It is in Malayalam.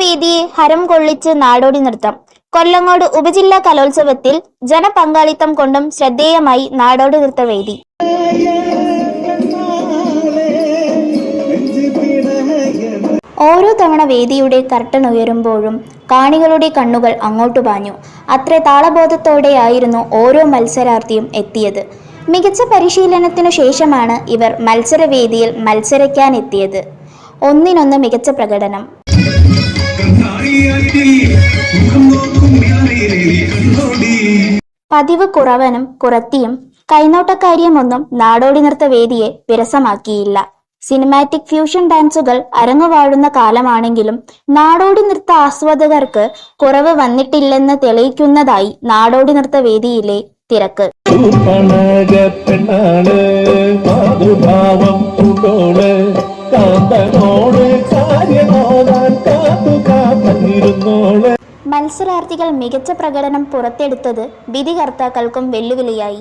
വേദിയെ ഹരം കൊള്ളിച്ച് നാടോടി നൃത്തം. കൊല്ലങ്ങോട് ഉപജില്ലാ കലോത്സവത്തിൽ ജനപങ്കാളിത്തം കൊണ്ടും ശ്രദ്ധേയമായി നാടോടി നൃത്തവേദി ഓരോ തവണ വേദിയുടെ കർട്ടൻ ഉയരുമ്പോഴും കാണികളുടെ കണ്ണുകൾ അങ്ങോട്ടു പാഞ്ഞു. അത്ര താളബോധത്തോടെയായിരുന്നു ഓരോ മത്സരാർത്ഥിയും എത്തിയത്. മികച്ച പരിശീലനത്തിനു ശേഷമാണ് ഇവർ മത്സരവേദിയിൽ മത്സരിക്കാനെത്തിയത്. ഒന്നിനൊന്ന് മികച്ച പ്രകടനം. പതിവ് കുറവനും കുറത്തിയും കൈനോട്ടക്കാരിയുമൊന്നും നാടോടി നൃത്ത വേദിയെ വിരസമാക്കിയില്ല. സിനിമാറ്റിക് ഫ്യൂഷൻ ഡാൻസുകൾ അരങ്ങുവാഴുന്ന കാലമാണെങ്കിലും നാടോടി നൃത്ത ആസ്വാദകർക്ക് കുറവ് വന്നിട്ടില്ലെന്ന് തെളിയിക്കുന്നതായി നാടോടി നൃത്ത വേദിയിലെ തിരക്ക്. പെണ്ണാണ് കാത്തു മത്സരാർത്ഥികൾ മികച്ച പ്രകടനം പുറത്തെടുത്തത് വിധികർത്താക്കൾക്കും വെല്ലുവിളിയായി.